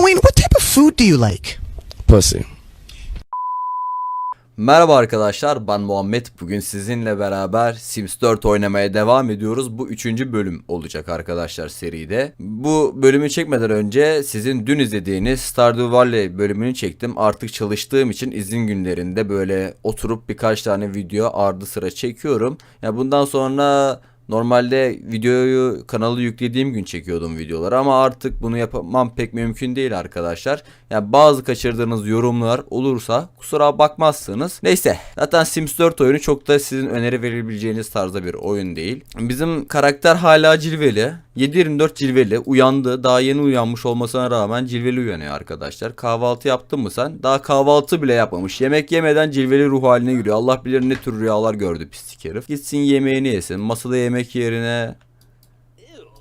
Wayne, what type of food do you like? Pussy. Merhaba arkadaşlar ben Muhammed. Bugün sizinle beraber Sims 4 oynamaya devam ediyoruz. Bu üçüncü bölüm olacak arkadaşlar seride. Bu bölümü çekmeden önce sizin dün izlediğiniz Stardew Valley bölümünü çektim. Artık çalıştığım için izin günlerinde böyle oturup birkaç tane video ardı sıra çekiyorum. Ya bundan sonra Normalde videoyu kanalı yüklediğim gün çekiyordum videoları ama artık bunu yapmam pek mümkün değil arkadaşlar. Yani bazı kaçırdığınız yorumlar olursa kusura bakmazsınız. Neyse zaten Sims 4 oyunu çok da sizin öneri verebileceğiniz tarzda bir oyun değil. Bizim karakter hala cilveli. 7-24 cilveli. Uyandı. Daha yeni uyanmış olmasına rağmen cilveli uyanıyor arkadaşlar. Kahvaltı yaptın mı sen? Daha kahvaltı bile yapmamış. Yemek yemeden cilveli ruh haline giriyor. Allah bilir ne tür rüyalar gördü pislik herif. Gitsin yemeğini yesin. Masada yemek yerine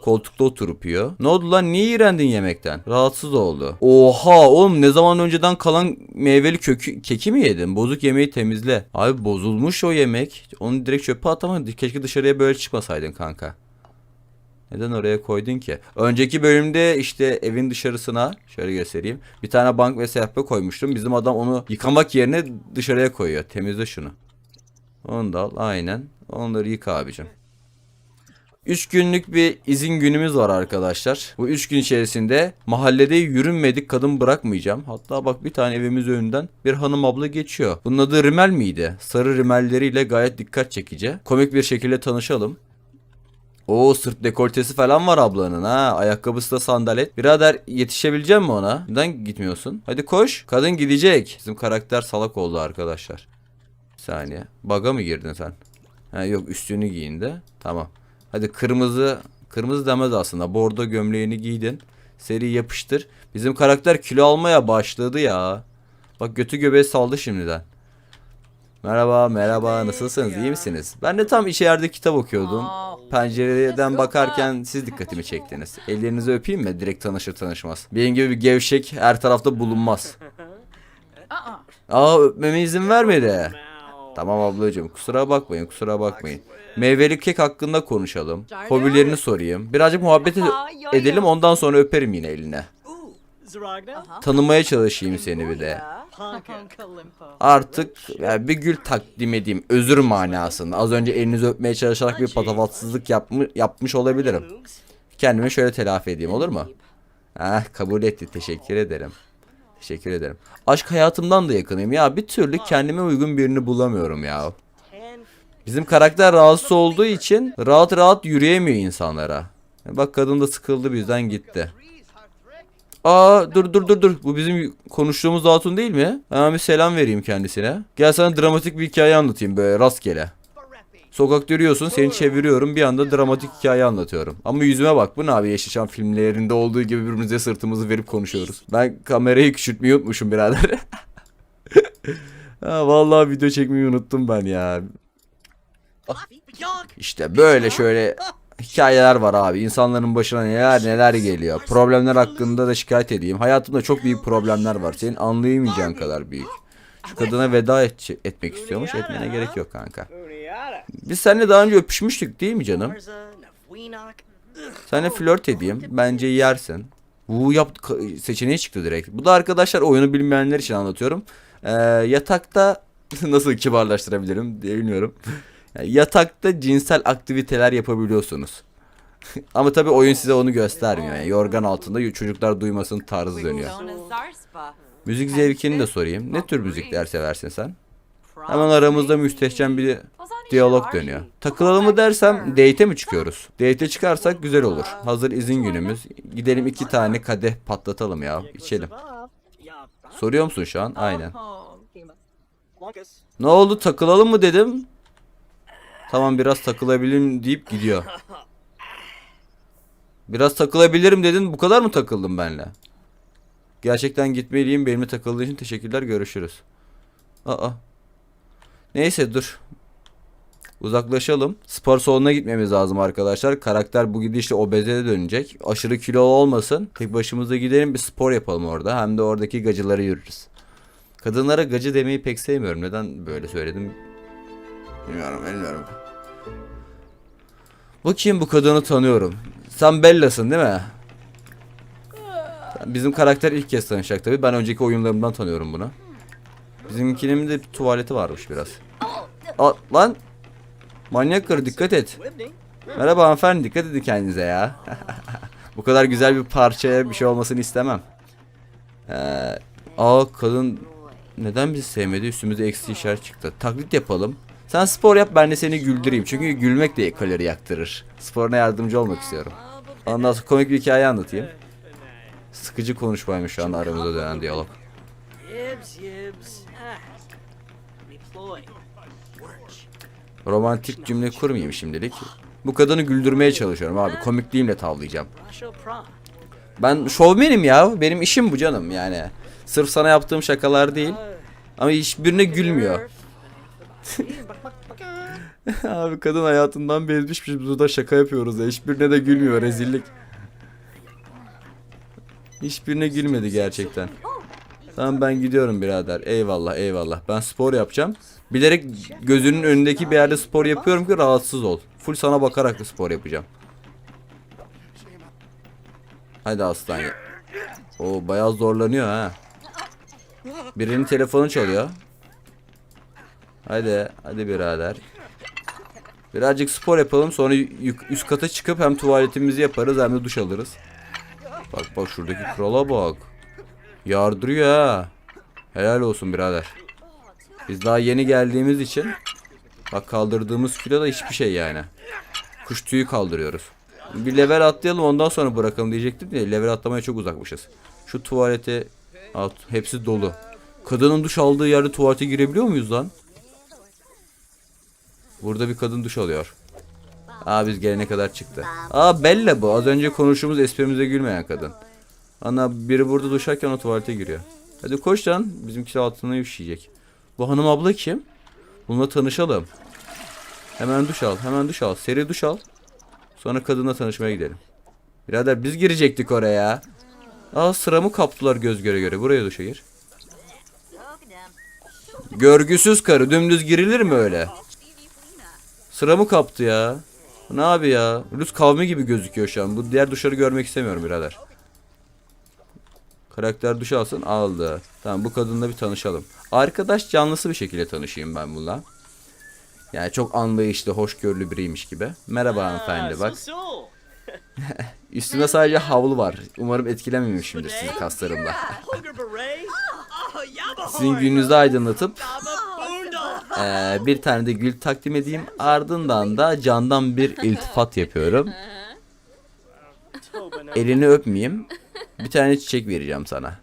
koltukta oturup yiyor. Ne oldu lan niye iğrendin yemekten? Rahatsız oldu. Oha oğlum ne zaman önceden kalan meyveli kökü, keki mi yedin? Bozuk yemeği temizle. Abi bozulmuş o yemek. Onu direkt çöpe atamadın. Keşke dışarıya böyle çıkmasaydın kanka. Neden oraya koydun ki? Önceki bölümde işte evin dışarısına şöyle göstereyim. Bir tane bank ve sehpa koymuştum. Bizim adam onu yıkamak yerine dışarıya koyuyor. Temizle şunu. Onu da al aynen. Onları yıka abicim. 3 günlük bir izin günümüz var arkadaşlar. Bu 3 gün içerisinde mahallede yürünmedik kadın bırakmayacağım. Hatta bak bir tane evimiz önünden bir hanım abla geçiyor. Bunun adı Rimel miydi? Sarı rimelleriyle gayet dikkat çekici. Komik bir şekilde tanışalım. Oo sırt dekoltesi falan var ablanın ha. Ayakkabısı da sandalet. Birader yetişebilecek mi ona? Neden gitmiyorsun? Hadi koş. Kadın gidecek. Bizim karakter salak oldu arkadaşlar. Bir saniye. Baga mı girdin sen? Ha yok üstünü giyin de. Tamam. Hadi kırmızı kırmızı demez aslında. Bordo gömleğini giydin. Seri yapıştır. Bizim karakter kilo almaya başladı ya. Bak götü göbeği saldı şimdiden. Merhaba, merhaba. Nasılsınız? İyi misiniz? Ben de tam içeride kitap okuyordum. Pencereden bakarken siz dikkatimi çektiniz. Ellerinizi öpeyim mi? Direkt tanışır tanışmaz. Benim gibi bir gevşek her tarafta bulunmaz. Aa öpmeme izin vermedi. Tamam ablacığım kusura bakmayın kusura bakmayın. Meyveli kek hakkında konuşalım. Hobilerini sorayım. Birazcık muhabbet ed- edelim ondan sonra öperim yine eline. Tanımaya çalışayım seni bir de. Artık yani bir gül takdim edeyim özür manasında. Az önce elinizi öpmeye çalışarak bir patavatsızlık yapmış, yapmış olabilirim. Kendimi şöyle telafi edeyim olur mu? Ah kabul etti teşekkür ederim. Teşekkür ederim. Aşk hayatımdan da yakınıyım ya bir türlü kendime uygun birini bulamıyorum ya. Bizim karakter rahatsız olduğu için rahat rahat yürüyemiyor insanlara. Bak kadın da sıkıldı bizden gitti. Aa dur dur dur dur. Bu bizim konuştuğumuz hatun değil mi? Hemen bir selam vereyim kendisine. Gel sana dramatik bir hikaye anlatayım böyle rastgele. Sokakta yürüyorsun seni çeviriyorum bir anda dramatik hikaye anlatıyorum. Ama yüzüme bak bu ne abi Yeşilçam filmlerinde olduğu gibi birbirimize sırtımızı verip konuşuyoruz. Ben kamerayı küçültmeyi unutmuşum birader. ha, vallahi video çekmeyi unuttum ben ya. İşte böyle şöyle hikayeler var abi. İnsanların başına neler neler geliyor. Problemler hakkında da şikayet edeyim. Hayatımda çok büyük problemler var. Senin anlayamayacağın kadar büyük. Şu kadına veda et, etmek istiyormuş. Etmene gerek yok kanka. Biz seninle daha önce öpüşmüştük değil mi canım? Seninle flört edeyim. Bence yersin. Bu yap seçeneği çıktı direkt. Bu da arkadaşlar oyunu bilmeyenler için anlatıyorum. Ee, yatakta nasıl kibarlaştırabilirim diye bilmiyorum. Yani yatakta cinsel aktiviteler yapabiliyorsunuz. Ama tabii oyun size onu göstermiyor. Yani yorgan altında çocuklar duymasın tarzı dönüyor. Müzik zevkini de sorayım. Ne tür müzikler seversin sen? Hemen aramızda müstehcen bir diyalog dönüyor. Takılalım mı dersem date'e mi çıkıyoruz? Date'e çıkarsak güzel olur. Hazır izin günümüz. Gidelim iki tane kadeh patlatalım ya. içelim. Soruyor musun şu an? Aynen. Ne oldu takılalım mı dedim. Tamam biraz takılabilirim deyip gidiyor. Biraz takılabilirim dedin bu kadar mı takıldın benle? Gerçekten gitmeliyim benimle takıldığın için teşekkürler görüşürüz. Aa. Neyse dur. Uzaklaşalım. Spor salonuna gitmemiz lazım arkadaşlar. Karakter bu gidişle obezete dönecek. Aşırı kilo olmasın. Tek başımıza gidelim bir spor yapalım orada. Hem de oradaki gacıları yürürüz. Kadınlara gacı demeyi pek sevmiyorum. Neden böyle söyledim? Bilmiyorum bilmiyorum. Bakayım bu kadını tanıyorum. Sen Bella'sın değil mi? Bizim karakter ilk kez tanışacak tabii. Ben önceki oyunlarımdan tanıyorum bunu. Bizimkinin de bir tuvaleti varmış biraz. Aa, lan! Manyak karı dikkat et. Merhaba hanımefendi dikkat edin kendinize ya. Bu kadar güzel bir parçaya bir şey olmasını istemem. Ee, aa kadın neden bizi sevmedi? Üstümüze eksi işaret çıktı. Taklit yapalım. Sen spor yap ben de seni güldüreyim. Çünkü gülmek de kalori yaktırır. Sporuna yardımcı olmak istiyorum. Ondan sonra komik bir hikaye anlatayım. Sıkıcı konuşmaymış şu an aramızda dönen diyalog. Romantik cümle kurmayayım şimdilik. Bu kadını güldürmeye çalışıyorum abi. Komikliğimle tavlayacağım. Ben şovmenim ya. Benim işim bu canım yani. Sırf sana yaptığım şakalar değil. Ama hiçbirine gülmüyor. Abi kadın hayatından bezmiş biz burada şaka yapıyoruz ya. Hiçbirine de gülmüyor rezillik. Hiçbirine gülmedi gerçekten. Tamam ben gidiyorum birader. Eyvallah eyvallah. Ben spor yapacağım. Bilerek gözünün önündeki bir yerde spor yapıyorum ki rahatsız ol. Full sana bakarak da spor yapacağım. Hadi aslan. O bayağı zorlanıyor ha. Birinin telefonu çalıyor. Hadi, hadi birader. Birazcık spor yapalım sonra üst kata çıkıp hem tuvaletimizi yaparız hem de duş alırız. Bak bak şuradaki krala bak. Yardırıyor ha. Helal olsun birader. Biz daha yeni geldiğimiz için bak kaldırdığımız kilo da hiçbir şey yani. Kuş tüyü kaldırıyoruz. Bir level atlayalım ondan sonra bırakalım diyecektim de level atlamaya çok uzakmışız. Şu tuvalete at hepsi dolu. Kadının duş aldığı yerde tuvalete girebiliyor muyuz lan? Burada bir kadın duş alıyor. Aa biz gelene kadar çıktı. Aa Bella bu. Az önce konuştuğumuz esprimize gülmeyen kadın. Ana biri burada duşarken o tuvalete giriyor. Hadi koş lan. Bizimki altına üşüyecek. Bu hanım abla kim? Bununla tanışalım. Hemen duş al. Hemen duş al. Seri duş al. Sonra kadınla tanışmaya gidelim. Birader biz girecektik oraya. Aa sıramı kaptılar göz göre göre. Buraya duşa gir. Görgüsüz karı dümdüz girilir mi öyle? Sıramı kaptı ya. Ne abi ya? Rus kavmi gibi gözüküyor şu an. Bu diğer duşları görmek istemiyorum birader. Karakter duş alsın aldı. Tamam bu kadınla bir tanışalım. Arkadaş canlısı bir şekilde tanışayım ben bununla. Yani çok anlayışlı, hoşgörülü biriymiş gibi. Merhaba hanımefendi bak. Üstünde sadece havlu var. Umarım etkilememişimdir sizi yabba Sizin gününüzü aydınlatıp eee, bir tane de gül takdim edeyim. Ardından da candan bir iltifat yapıyorum. Elini öpmeyeyim. Bir tane çiçek vereceğim sana.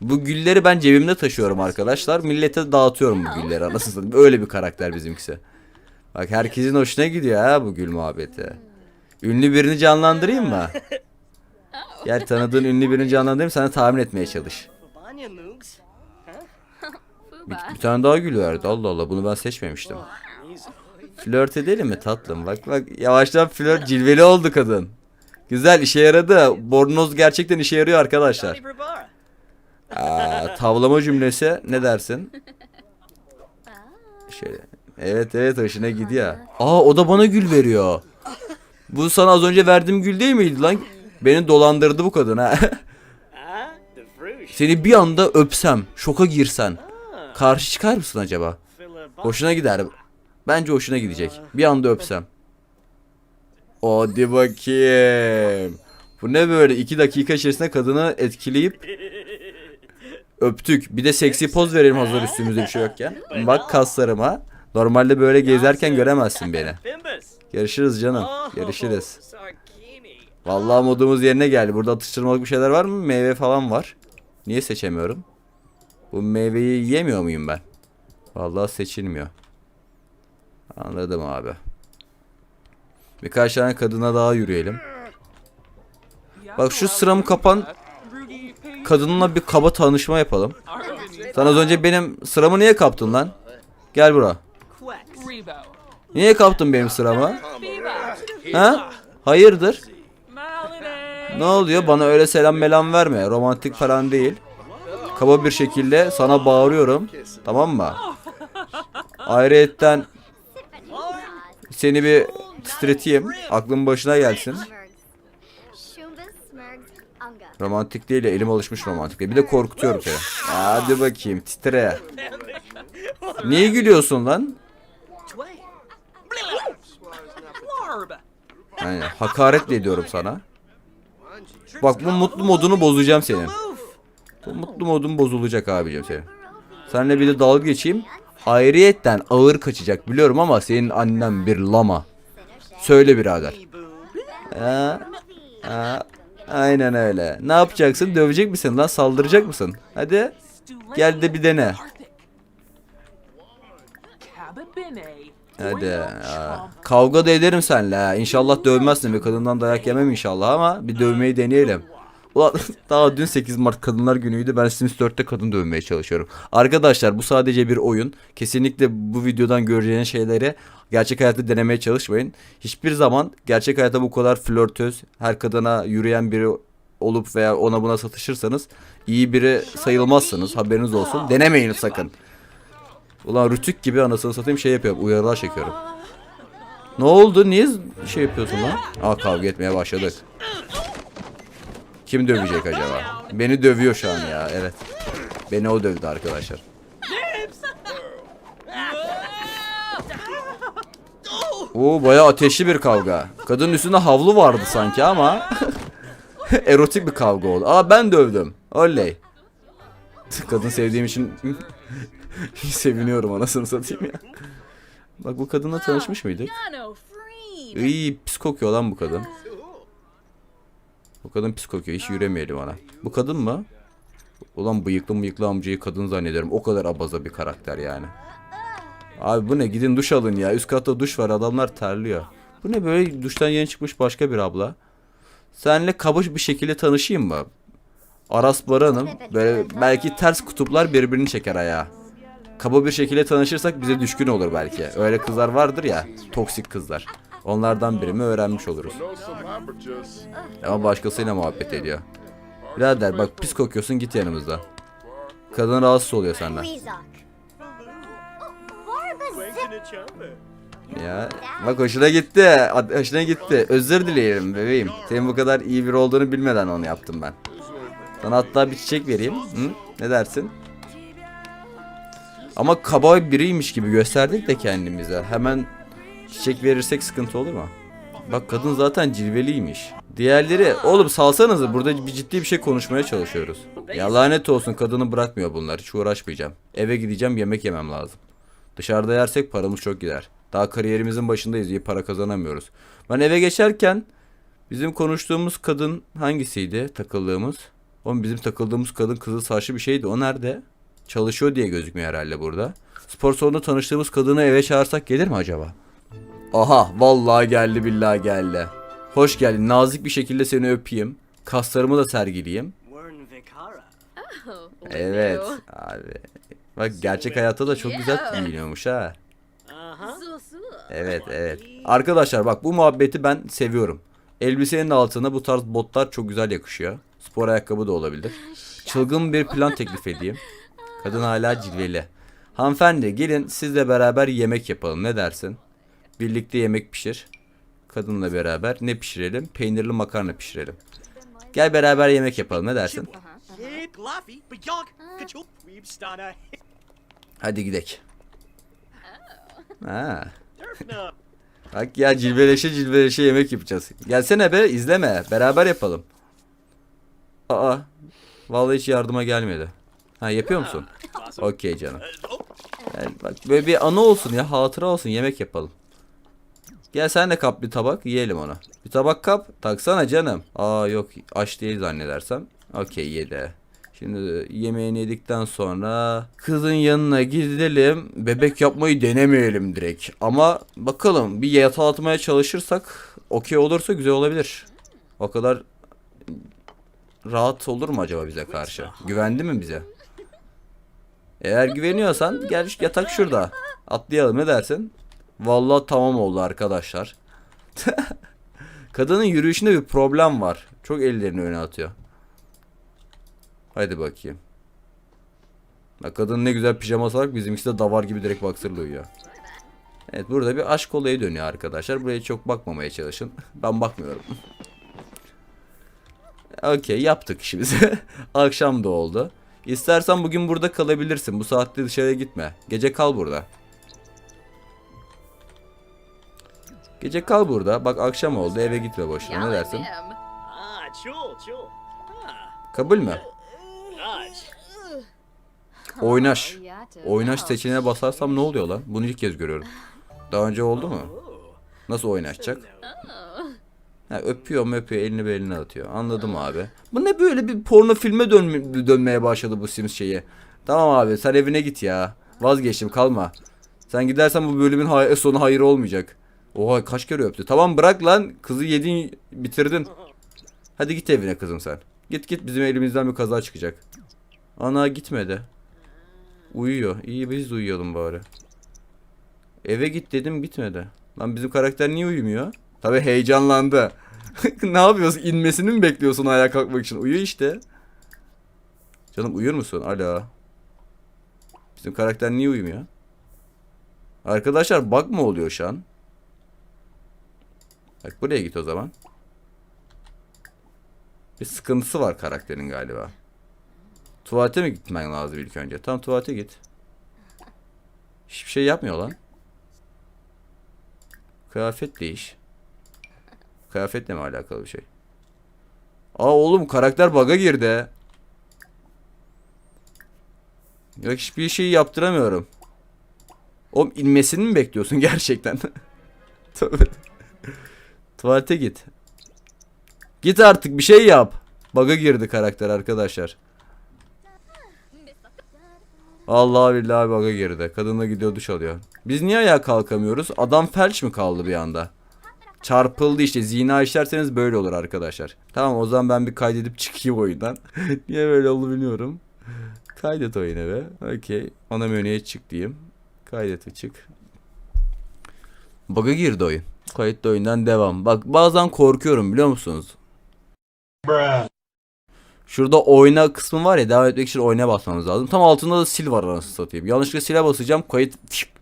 Bu gülleri ben cebimde taşıyorum arkadaşlar. Millete dağıtıyorum bu gülleri anasını. Öyle bir karakter bizimkisi. Bak herkesin hoşuna gidiyor ha bu gül muhabbeti. Ünlü birini canlandırayım mı? Gel tanıdığın ünlü birini canlandırayım sana tahmin etmeye çalış. Bir, bir tane daha gül verdi. Allah Allah bunu ben seçmemiştim. Flört edelim mi tatlım? Bak bak yavaştan flört cilveli oldu kadın. Güzel işe yaradı. Bornoz gerçekten işe yarıyor arkadaşlar. Aa, tavlama cümlesi ne dersin? Şöyle. Evet evet hoşuna gidiyor. Aa o da bana gül veriyor. Bu sana az önce verdiğim gül değil miydi lan? Beni dolandırdı bu kadın ha. Ah. Seni bir anda öpsem, şoka girsen. Karşı çıkar mısın acaba? Hoşuna gider. Bence hoşuna gidecek. Bir anda öpsem. Hadi bakayım. Bu ne böyle iki dakika içerisinde kadını etkileyip öptük. Bir de seksi poz verelim hazır üstümüzde bir şey yokken. Bak kaslarıma. Normalde böyle gezerken göremezsin beni. Görüşürüz canım. Görüşürüz. Vallahi modumuz yerine geldi. Burada atıştırmalık bir şeyler var mı? Meyve falan var. Niye seçemiyorum? Bu meyveyi yemiyor muyum ben? Vallahi seçilmiyor. Anladım abi. Birkaç tane kadına daha yürüyelim. Bak şu sıramı kapan kadınla bir kaba tanışma yapalım. Sen az önce benim sıramı niye kaptın lan? Gel bura. Niye kaptın benim sıramı? Ha? Hayırdır? Ne oluyor? Bana öyle selam melam verme. Romantik falan değil. Kaba bir şekilde sana bağırıyorum. Tamam mı? Ayrıyetten seni bir titreteyim. Aklın başına gelsin. Romantik değil ya elim alışmış romantik değil. Bir de korkutuyorum seni. Hadi bakayım titre. Niye gülüyorsun lan? Yani hakaretle ediyorum sana. Bak bu mutlu modunu bozacağım senin. Bu mutlu modun bozulacak abicim senin. Seninle bir de dalga geçeyim. Ayrıyetten ağır kaçacak biliyorum ama senin annen bir lama. Söyle birader. Ha, ha, aynen öyle. Ne yapacaksın? Dövecek misin lan? Saldıracak mısın? Hadi. Gel de bir dene. Hadi. ha. Kavga da ederim seninle ha. İnşallah dövmezsin ve kadından dayak yemem inşallah ama bir dövmeyi deneyelim. Ulan daha dün 8 Mart Kadınlar Günü'ydü. Ben Sims 4'te kadın dövmeye çalışıyorum. Arkadaşlar bu sadece bir oyun. Kesinlikle bu videodan göreceğiniz şeyleri gerçek hayatta denemeye çalışmayın. Hiçbir zaman gerçek hayatta bu kadar flörtöz, her kadına yürüyen biri olup veya ona buna satışırsanız iyi biri sayılmazsınız. Haberiniz olsun. Denemeyin sakın. Ulan rütük gibi anasını satayım şey yapıyorum. Uyarılar çekiyorum. Ne oldu? Niye şey yapıyorsun lan? Aa kavga etmeye başladık. Kim dövecek acaba? Beni dövüyor şu an ya. Evet. Beni o dövdü arkadaşlar. Oo bayağı ateşli bir kavga. Kadının üstünde havlu vardı sanki ama erotik bir kavga oldu. Aa ben dövdüm. Oley. Kadın sevdiğim için seviniyorum anasını satayım ya. Bak bu kadınla tanışmış mıydık? İyi pis kokuyor lan bu kadın. Bu kadın pis kokuyor. Hiç yürümeyelim ona. Bu kadın mı? Ulan bıyıklı bıyıklı amcayı kadın zannediyorum. O kadar abaza bir karakter yani. Abi bu ne? Gidin duş alın ya. Üst katta duş var. Adamlar terliyor. Bu ne böyle duştan yeni çıkmış başka bir abla. Seninle kabaş bir şekilde tanışayım mı? Aras Baran'ım. Böyle belki ters kutuplar birbirini çeker ayağa. Kaba bir şekilde tanışırsak bize düşkün olur belki. Öyle kızlar vardır ya. Toksik kızlar. Onlardan biri mi öğrenmiş oluruz. Ama başkasıyla muhabbet ediyor. Birader bak pis kokuyorsun git yanımızda. Kadın rahatsız oluyor senden. Ya bak hoşuna gitti. Hoşuna gitti. Özür dilerim bebeğim. Senin bu kadar iyi biri olduğunu bilmeden onu yaptım ben. Sana hatta bir çiçek vereyim. Hı? Ne dersin? Ama kaba biriymiş gibi gösterdik de kendimize. Hemen çiçek verirsek sıkıntı olur mu? Bak kadın zaten cilveliymiş. Diğerleri oğlum salsanızı burada bir ciddi bir şey konuşmaya çalışıyoruz. Ya lanet olsun kadını bırakmıyor bunlar hiç uğraşmayacağım. Eve gideceğim yemek yemem lazım. Dışarıda yersek paramız çok gider. Daha kariyerimizin başındayız iyi para kazanamıyoruz. Ben eve geçerken bizim konuştuğumuz kadın hangisiydi takıldığımız? Oğlum bizim takıldığımız kadın kızıl saçlı bir şeydi o nerede? Çalışıyor diye gözükmüyor herhalde burada. Spor salonunda tanıştığımız kadını eve çağırsak gelir mi acaba? Aha vallahi geldi billahi geldi. Hoş geldin. Nazik bir şekilde seni öpeyim. Kaslarımı da Vikara. Oh, Evet abi. Bak gerçek hayatta da çok güzel giyiniyormuş ha. Evet evet. Arkadaşlar bak bu muhabbeti ben seviyorum. Elbisenin altına bu tarz botlar çok güzel yakışıyor. Spor ayakkabı da olabilir. Çılgın bir plan teklif edeyim. Kadın hala cilveli. Hanımefendi gelin sizle beraber yemek yapalım ne dersin? Birlikte yemek pişir. Kadınla beraber ne pişirelim? Peynirli makarna pişirelim. Gel beraber yemek yapalım ne dersin? Hadi gidek. Ha. Bak ya cilveleşe cilveleşe yemek yapacağız. Gelsene be izleme. Beraber yapalım. Aa. Vallahi hiç yardıma gelmedi. Ha yapıyor musun? Okey canım. Gel bak böyle bir anı olsun ya hatıra olsun yemek yapalım. Gel sen de kap bir tabak yiyelim onu. Bir tabak kap taksana canım. Aa yok aç değil zannedersem. Okey yedi. Şimdi yemeğini yedikten sonra kızın yanına gidelim. Bebek yapmayı denemeyelim direkt. Ama bakalım bir yatağa atmaya çalışırsak okey olursa güzel olabilir. O kadar rahat olur mu acaba bize karşı? Güvendi mi bize? Eğer güveniyorsan gel yatak şurada. Atlayalım ne dersin? Vallahi tamam oldu arkadaşlar. Kadının yürüyüşünde bir problem var. Çok ellerini öne atıyor. Hadi bakayım. Bak kadın ne güzel pijaması var bizimkisi de davar gibi direkt boxer'la uyuyor. Evet burada bir aşk olayı dönüyor arkadaşlar. Buraya çok bakmamaya çalışın. Ben bakmıyorum. Okey yaptık işimizi. Akşam da oldu. İstersen bugün burada kalabilirsin. Bu saatte dışarıya gitme. Gece kal burada. Gece kal burada. Bak akşam oldu eve gitme boşuna. Ne dersin? Kabul mü? Oynaş. Oynaş seçeneğine basarsam ne oluyor lan? Bunu ilk kez görüyorum. Daha önce oldu mu? Nasıl oynaşacak? Ha, öpüyor mu öpüyor elini beline atıyor. Anladım abi. Bu ne böyle bir porno filme dönme- dönmeye başladı bu Sims şeyi. Tamam abi sen evine git ya. Vazgeçtim kalma. Sen gidersen bu bölümün hay- sonu hayır olmayacak. Oha kaç kere öptü. Tamam bırak lan. Kızı yedin bitirdin. Hadi git evine kızım sen. Git git bizim elimizden bir kaza çıkacak. Ana gitmedi. Uyuyor. İyi biz uyuyalım bari. Eve git dedim gitmedi. Lan bizim karakter niye uyumuyor? Tabi heyecanlandı. ne yapıyorsun? İnmesini mi bekliyorsun ayağa kalkmak için? Uyu işte. Canım uyur musun? Alo. Bizim karakter niye uyumuyor? Arkadaşlar bug mı oluyor şu an? Bak buraya git o zaman. Bir sıkıntısı var karakterin galiba. Tuvalete mi gitmen lazım ilk önce? Tamam tuvalete git. Hiçbir şey yapmıyor lan. Kıyafet değiş. Kıyafetle mi alakalı bir şey? Aa oğlum karakter bug'a girdi. Yok hiçbir şey yaptıramıyorum. Oğlum inmesini mi bekliyorsun gerçekten? Tövbe. Tuvalete git. Git artık bir şey yap. Bug'a girdi karakter arkadaşlar. Allah billahi bug'a girdi. Kadın gidiyor duş alıyor. Biz niye ayağa kalkamıyoruz? Adam felç mi kaldı bir anda? Çarpıldı işte. Zina işlerseniz böyle olur arkadaşlar. Tamam o zaman ben bir kaydedip çıkayım oyundan. niye böyle oldu bilmiyorum. Kaydet oyunu be. Okey. Ana menüye çık diyeyim. Kaydet ve çık. Bug'a girdi oyun. Kayıtlı oyundan devam. Bak bazen korkuyorum biliyor musunuz? Şurada oyna kısmı var ya devam etmek için oyna basmamız lazım. Tam altında da sil var anasını satayım. Yanlışlıkla sile basacağım kayıt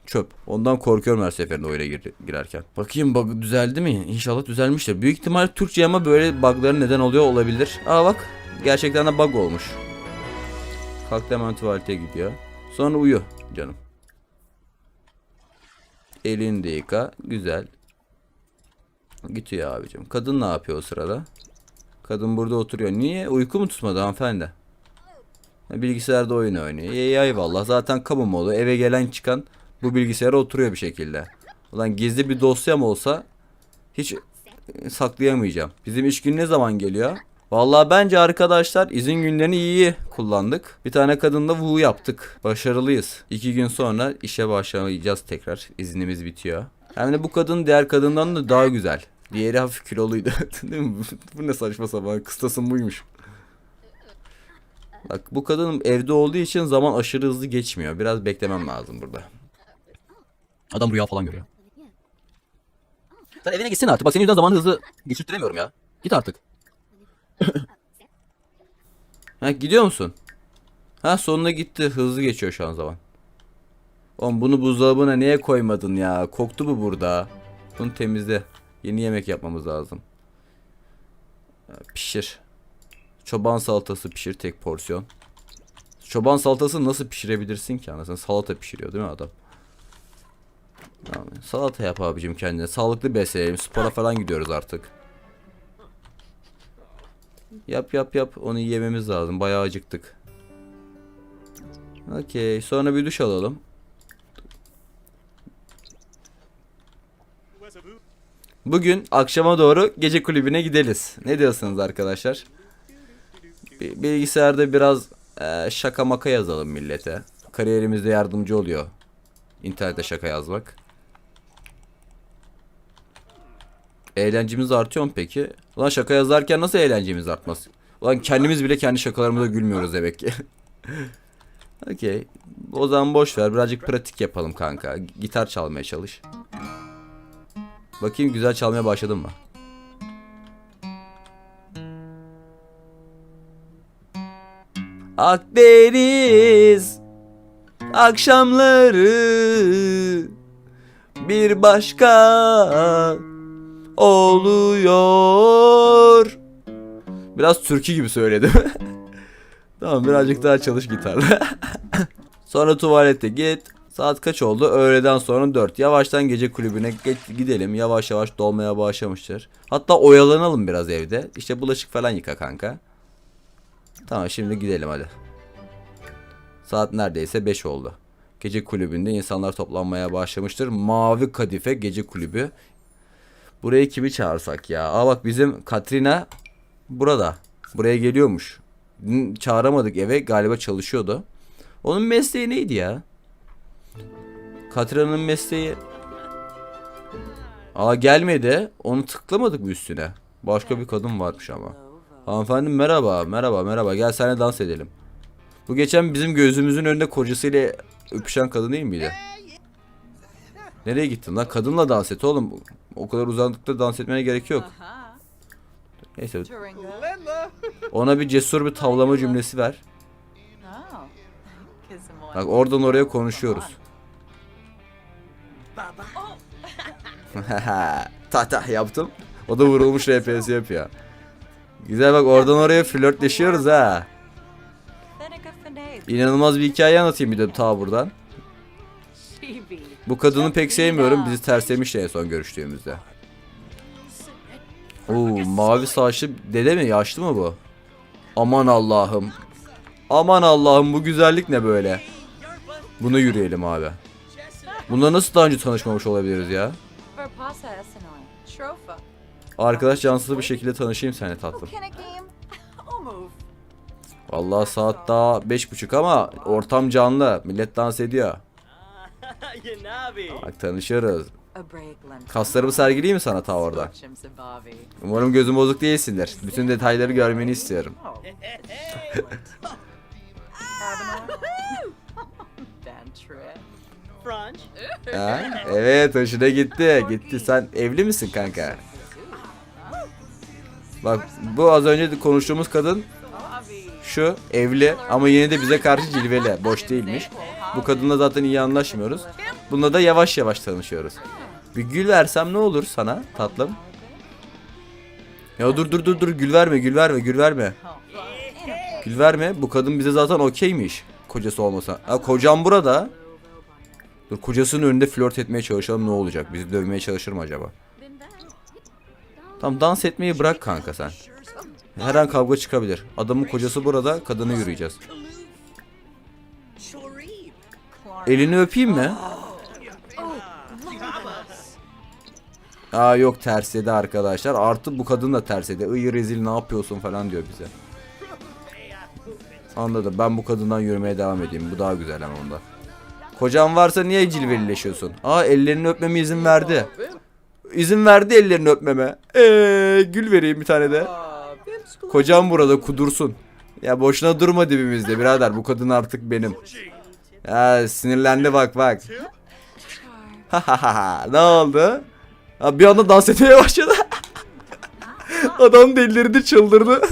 çöp. Ondan korkuyorum her seferinde oyuna gir- girerken. Bakayım bug düzeldi mi? İnşallah düzelmiştir. Büyük ihtimal Türkçe ama böyle bugların neden oluyor olabilir. Aa bak gerçekten de bug olmuş. Kalktı hemen tuvalete gidiyor. Sonra uyu canım. Elini de yıka. Güzel. Gidiyor abicim. Kadın ne yapıyor o sırada? Kadın burada oturuyor. Niye? Uyku mu tutmadı hanımefendi? Ha, Bilgisayarda oyun oynuyor. İyi eyvallah. Zaten kamu malı. Eve gelen çıkan bu bilgisayara oturuyor bir şekilde. Ulan gizli bir dosyam olsa hiç e, saklayamayacağım. Bizim iş günü ne zaman geliyor? Vallahi bence arkadaşlar izin günlerini iyi kullandık. Bir tane kadınla vuhu yaptık. Başarılıyız. İki gün sonra işe başlayacağız tekrar. İznimiz bitiyor. Hem de bu kadın diğer kadından da daha güzel. Diğeri hafif kiloluydu. Değil mi? bu ne saçma sapan. Kıstasım buymuş. Bak bu kadın evde olduğu için zaman aşırı hızlı geçmiyor. Biraz beklemem lazım burada. Adam rüya falan görüyor. Sen evine gitsin artık. Bak senin yüzünden zamanı hızlı geçirtiremiyorum ya. Git artık. ha gidiyor musun? Ha sonuna gitti. Hızlı geçiyor şu an zaman. Oğlum bunu buzdolabına niye koymadın ya? Koktu bu burada. Bunu temizle. Yeni yemek yapmamız lazım. Ha, Pişir. Çoban salatası pişir tek porsiyon. Çoban salatası nasıl pişirebilirsin ki anasını? Salata pişiriyor değil mi adam? Salata yap abicim kendine. Sağlıklı besleyelim. Spora falan gidiyoruz artık. Yap yap yap. Onu yememiz lazım. Bayağı acıktık. Okey. Sonra bir duş alalım. Bugün akşama doğru gece kulübüne gideriz. Ne diyorsunuz arkadaşlar? Bi- Bilgisayarda biraz eee, şaka maka yazalım millete. Kariyerimizde yardımcı oluyor. İnternette şaka yazmak. Eğlencemiz artıyor mu peki? Ulan şaka yazarken nasıl eğlencemiz artmaz? Ulan kendimiz bile kendi şakalarımıza gülmüyoruz demek ki. Okey. O zaman boş ver. Birazcık pratik yapalım kanka. Gitar çalmaya çalış. Bakayım güzel çalmaya başladın mı? Akdeniz akşamları bir başka oluyor. Biraz türkü gibi söyledim. tamam birazcık daha çalış gitarla. sonra tuvalete git. Saat kaç oldu? Öğleden sonra 4. Yavaştan gece kulübüne gidelim. Yavaş yavaş dolmaya başlamıştır. Hatta oyalanalım biraz evde. İşte bulaşık falan yıka kanka. Tamam şimdi gidelim hadi. Saat neredeyse 5 oldu. Gece kulübünde insanlar toplanmaya başlamıştır. Mavi Kadife Gece Kulübü. Buraya kimi çağırsak ya? Aa bak bizim Katrina burada. Buraya geliyormuş. Çağıramadık eve galiba çalışıyordu. Onun mesleği neydi ya? Katrina'nın mesleği... Aa gelmedi. Onu tıklamadık mı üstüne? Başka bir kadın varmış ama. Hanımefendi merhaba, merhaba, merhaba. Gel seninle dans edelim. Bu geçen bizim gözümüzün önünde kocasıyla öpüşen kadın değil miydi? Nereye gittin lan? Kadınla dans et oğlum. O kadar uzaklıkta dans etmene gerek yok. Neyse. Ona bir cesur bir tavlama cümlesi ver. Bak oradan oraya konuşuyoruz. Tata yaptım. O da vurulmuş RPS yapıyor. Güzel bak oradan oraya flörtleşiyoruz ha. İnanılmaz bir hikaye anlatayım bir de ta buradan. Bu kadını pek sevmiyorum. Bizi terslemişti en son görüştüğümüzde. Oo, mavi saçlı dede mi? Yaşlı mı bu? Aman Allah'ım. Aman Allah'ım bu güzellik ne böyle? Bunu yürüyelim abi. Bununla nasıl daha önce tanışmamış olabiliriz ya? Arkadaş cansız bir şekilde tanışayım seninle tatlım. Vallahi saat daha beş buçuk ama ortam canlı. Millet dans ediyor. Bak tanışırız. Kaslarımı sergileyeyim mi sana ta orada? Umarım gözüm bozuk değilsindir. Bütün detayları görmeni istiyorum. Ha? Evet hoşuna gitti. Gitti. Sen evli misin kanka? Bak bu az önce konuştuğumuz kadın şu evli ama yine de bize karşı cilveli. Boş değilmiş. Bu kadınla zaten iyi anlaşmıyoruz. Bununla da yavaş yavaş tanışıyoruz. Bir gül versem ne olur sana tatlım? Ya dur dur dur dur gül verme gül verme gül verme. Gül verme. Bu kadın bize zaten okeymiş. Kocası olmasa. Ha kocam burada. Dur kocasının önünde flört etmeye çalışalım ne olacak? Bizi dövmeye çalışır mı acaba? Tamam dans etmeyi bırak kanka sen. Her an kavga çıkabilir. Adamın kocası burada, kadını yürüyeceğiz. Elini öpeyim mi? Aa yok tersledi arkadaşlar. Artı bu kadın da tersledi. Iy rezil ne yapıyorsun falan diyor bize. Anladım. Ben bu kadından yürümeye devam edeyim. Bu daha güzel ama onda. Kocan varsa niye cilvelileşiyorsun? Aa ellerini öpmeme izin verdi. İzin verdi ellerini öpmeme. Eee gül vereyim bir tane de. Kocam burada kudursun. Ya boşuna durma dibimizde birader. Bu kadın artık benim. Ya sinirlendi bak bak. ne oldu? Ha, bir anda dans etmeye başladı. Adam delirdi çıldırdı.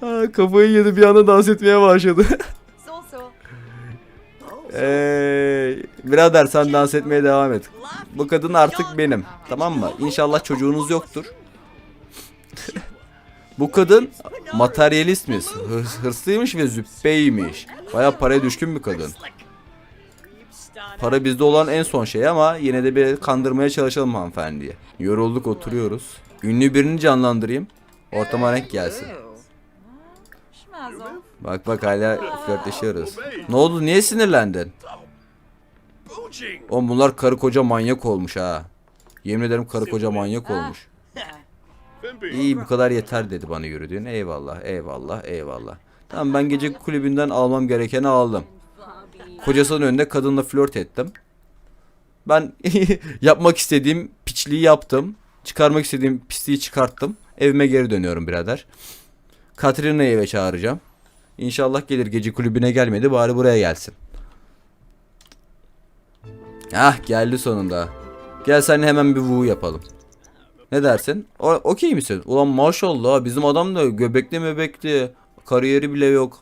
ha, kafayı yedi bir anda dans etmeye başladı. Ey, birader sen dans etmeye devam et. Bu kadın artık benim. Tamam mı? İnşallah çocuğunuz yoktur. Bu kadın materyalistmiş, hırs, hırslıymış ve züppeymiş. Baya paraya düşkün bir kadın. Para bizde olan en son şey ama yine de bir kandırmaya çalışalım hanımefendiye. Yorulduk oturuyoruz. Ünlü birini canlandırayım. Ortama renk gelsin. Bak bak hala flörtleşiyoruz. Ne oldu niye sinirlendin? Oğlum bunlar karı koca manyak olmuş ha. Yemin ederim karı koca manyak olmuş. İyi bu kadar yeter dedi bana yürüdüğün. Eyvallah eyvallah eyvallah. Tamam ben gece kulübünden almam gerekeni aldım. Kocasının önünde kadınla flört ettim. Ben yapmak istediğim piçliği yaptım. Çıkarmak istediğim pisliği çıkarttım. Evime geri dönüyorum birader. Katrina'yı eve çağıracağım. İnşallah gelir gece kulübüne gelmedi bari buraya gelsin. Ah geldi sonunda. Gel seninle hemen bir vuhu yapalım. Ne dersin? Okey misin? Ulan maşallah bizim adam da göbekli mebekli. Kariyeri bile yok.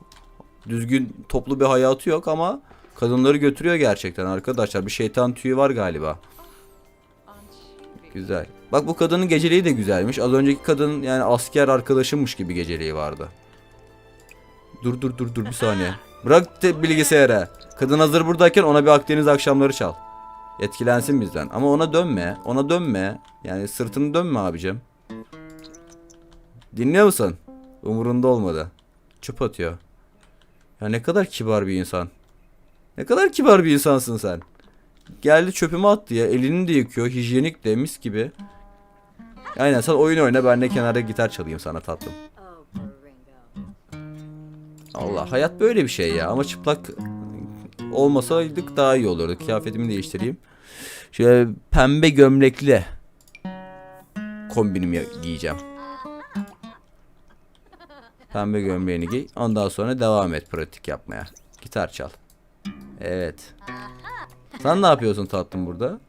Düzgün toplu bir hayatı yok ama kadınları götürüyor gerçekten arkadaşlar. Bir şeytan tüyü var galiba. Güzel. Bak bu kadının geceliği de güzelmiş. Az önceki kadın yani asker arkadaşımmış gibi geceliği vardı. Dur dur dur dur bir saniye. Bırak bilgisayara. Kadın hazır buradayken ona bir Akdeniz akşamları çal. Etkilensin bizden. Ama ona dönme. Ona dönme. Yani sırtını dönme abicim. Dinliyor musun? Umurunda olmadı. Çöp atıyor. Ya ne kadar kibar bir insan. Ne kadar kibar bir insansın sen. Geldi çöpümü attı ya. Elini de yıkıyor. Hijyenik de mis gibi. Aynen sen oyun oyna ben de kenarda gitar çalayım sana tatlım. Allah hayat böyle bir şey ya ama çıplak olmasaydık daha iyi olurdu. Kıyafetimi değiştireyim. Şöyle pembe gömlekli kombinimi giyeceğim. Pembe gömleğini giy. Ondan sonra devam et pratik yapmaya. Gitar çal. Evet. Sen ne yapıyorsun tatlım burada?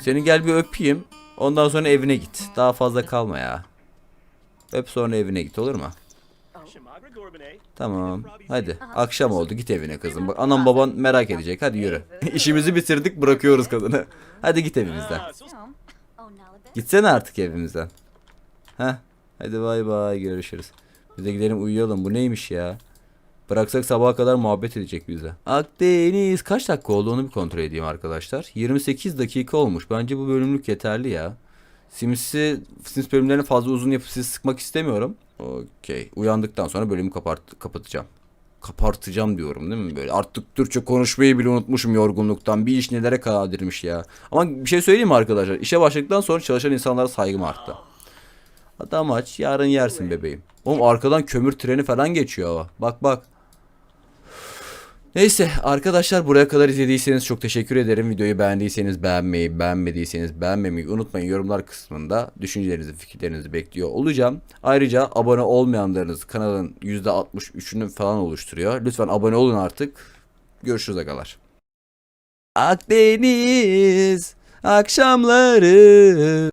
Seni gel bir öpeyim. Ondan sonra evine git. Daha fazla kalma ya. Öp sonra evine git olur mu? Tamam. Hadi. Akşam oldu. Git evine kızım. Bak anam baban merak edecek. Hadi yürü. İşimizi bitirdik bırakıyoruz kadını. Hadi git evimizden. Gitsene artık evimizden. Heh. Hadi bay bay görüşürüz. Biz de gidelim uyuyalım. Bu neymiş ya? Bıraksak sabaha kadar muhabbet edecek bize. Akdeniz kaç dakika oldu onu bir kontrol edeyim arkadaşlar. 28 dakika olmuş. Bence bu bölümlük yeterli ya. Sims'i Sims bölümlerini fazla uzun yapıp sizi sıkmak istemiyorum. Okey. Uyandıktan sonra bölümü kapart kapatacağım. Kapartacağım diyorum değil mi böyle? Artık Türkçe konuşmayı bile unutmuşum yorgunluktan. Bir iş nelere kadirmiş ya. Ama bir şey söyleyeyim mi arkadaşlar? İşe başladıktan sonra çalışan insanlara saygım arttı. Adam aç yarın yersin bebeğim. Oğlum arkadan kömür treni falan geçiyor hava. Bak bak. Neyse arkadaşlar buraya kadar izlediyseniz çok teşekkür ederim. Videoyu beğendiyseniz beğenmeyi, beğenmediyseniz beğenmemeyi unutmayın. Yorumlar kısmında düşüncelerinizi, fikirlerinizi bekliyor olacağım. Ayrıca abone olmayanlarınız kanalın %63'ünü falan oluşturuyor. Lütfen abone olun artık. Görüşürüz agalar. Akdeniz akşamları